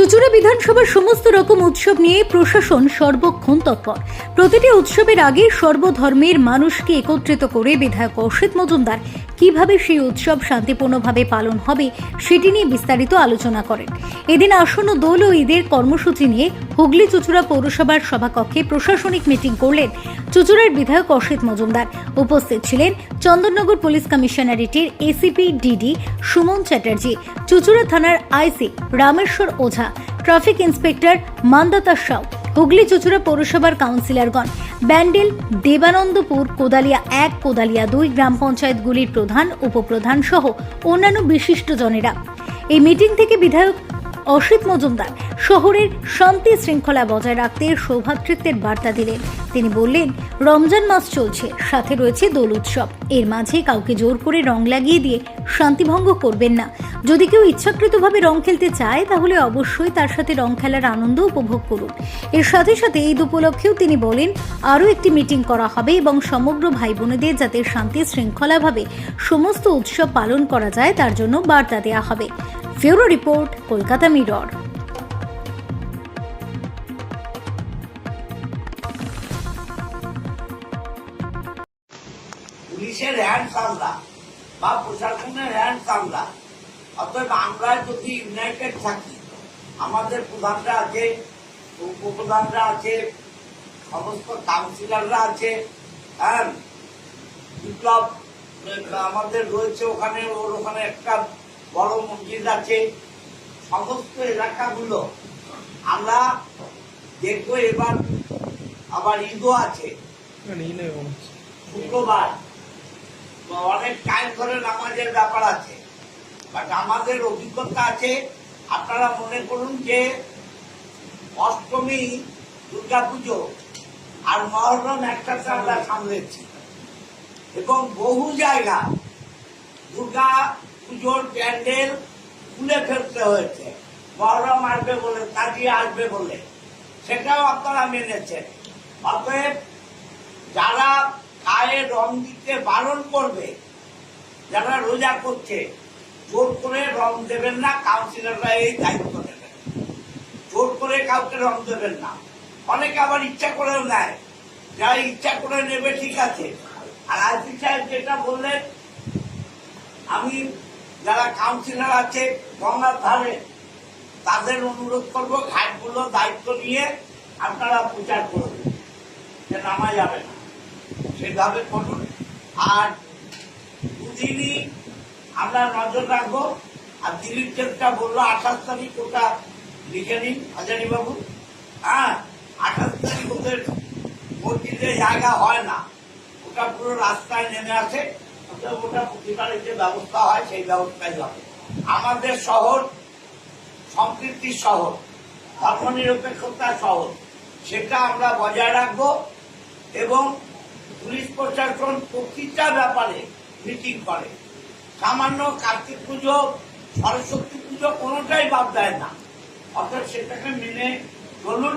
চুচুড়া বিধানসভার সমস্ত রকম উৎসব নিয়ে প্রশাসন সর্বক্ষণ তৎপর। প্রতিটি উৎসবের আগে সর্বধর্মের মানুষকে একত্রিত করে বিধায়ক অসিত মজুমদার কীভাবে সেই উৎসব শান্তিপূর্ণভাবে পালন হবে, সেটি নিয়ে বিস্তারিত আলোচনা করেন। এদিন আসন্ন দোল ও ঈদের কর্মসূচি নিয়ে হুগলি চুচুড়া পৌরসভার সভাকক্ষে প্রশাসনিক মিটিং করলেন চুচুড়ার বিধায়ক অসিত মজুমদার। উপস্থিত ছিলেন চন্দননগর পুলিশ কমিশনারেটের এসিপি ডিডি সুমন চ্যাটার্জি, চুচুড়া থানার IC Rameshwar Ojha, traffic inspector Mandata Sau, Hooghly Chuchura পৌরসভার কাউন্সিলরগণ, ব্যান্ডেল দেবানন্দপুর কোদালিয়া এক, কোদালিয়া দুই, গ্রাম পঞ্চায়েতগুলির প্রধান, উপপ্রধান সহ অন্যান্য বিশিষ্টজনেরা এই মিটিং থেকে বিধায়ক অসিত মজুমদার শহরের শান্তি শৃঙ্খলা বজায় রাখতে সৌভাতৃত্বের বার্তা দিলেন। তিনি বললেন, রমজান মাস চলছে, সাথে রয়েছে দোল উৎসব। এর মাঝে কাউকে জোর করে রং লাগিয়ে দিয়ে শান্তিভঙ্গ করবেন না। যদি কেউ ইচ্ছাকৃতভাবে রং খেলতে চায়, তাহলে অবশ্যই তার সাথে রং খেলার আনন্দ উপভোগ করুন। এর সাথে সাথে ঈদ উপলক্ষেও তিনি বলেন, আরও একটি মিটিং করা হবে এবং সমগ্র ভাই বোনেদের যাতে শান্তি শৃঙ্খলাভাবে সমস্ত উৎসব পালন করা যায়, তার জন্য বার্তা দেওয়া হবে। Bureau report, Kolkata mirror. পুলিশের হ্যান্ড কামলা বা প্রশাসনের হ্যান্ড কামলা অতএব আমরা যদি ইউনাইটেড থাকি, আমাদের প্রধানরা আছে, উপপ্রধানরা আছে, সমস্ত কাউন্সিলররা আছে হ্যাঁ বিপ্লব, আমাদের রয়েছে ওখানে, ওর ওখানে একটা বড় মসজিদ আছে। সমস্ত এলাকাগুলো আমরা দেখব এবার। আবার ঈদও আছে। শুক্রবার। অনেক টাইম ধরে নামাজের ব্যাপার আছে। বাট আমাদের অভিজ্ঞতা আছে আপনারা মনে করুন যে অষ্টমী দুর্গা পুজো আর মহরম একটা আমরা সামলেছি। এবং বহু জায়গা দুর্গা পুজোর প্যান্ডেল খুলে ফেলতে হয়েছে। মহরম আসবে বলে কাজিয়ে আসবে বলে। সেটাও আপনারা মেনেছেন। অতএব যারা গায়ে রং দিতে বারণ করবে, যারা রোজা করছে, জোর করে রং দেবেন না কাউন্সিলররা এই দায়িত্ব নেবেন। জোর করে কাউকে রং দেবেন না। অনেকে আবার ইচ্ছা করেও নেয়। যারা ইচ্ছা করে নেবে, ঠিক আছে। আর আইসি সাহেব যেটা বললেন, আমি যারা কাউন্সিলর আছে, গঙ্গার ধারে, তাদের অনুরোধ করব, ঘাটগুলো দায়িত্ব নিয়ে আপনারা প্রচার করবেন যে নামা যাবে না, সেভাবে করুন। আর দুদিনই আমরা নজর রাখব। আর দিলীপ চেপটা বলল, আঠাশ তারিখ ওটা লিখে নিন হাজারি বাবু হ্যাঁ আঠাশ তারিখ ওদের মসজিদে জায়গা হয় না। ওটা পুরো রাস্তায় নেমে আসে। ওটা প্রতিবারের যে ব্যবস্থা হয়, সেই ব্যবস্থাই হবে। আমাদের শহর সম্প্রীতির শহর ধর্মনিরপেক্ষতার শহর, সেটা আমরা বজায় রাখব এবং পুলিশ প্রশাসন প্রতিটা ব্যাপারে মিটিং করে। সামান্য কার্তিক পুজো, সরস্বতী পুজো কোনোটাই বাদ দেয় না। অর্থাৎ সেটাকে মেনে চলুন।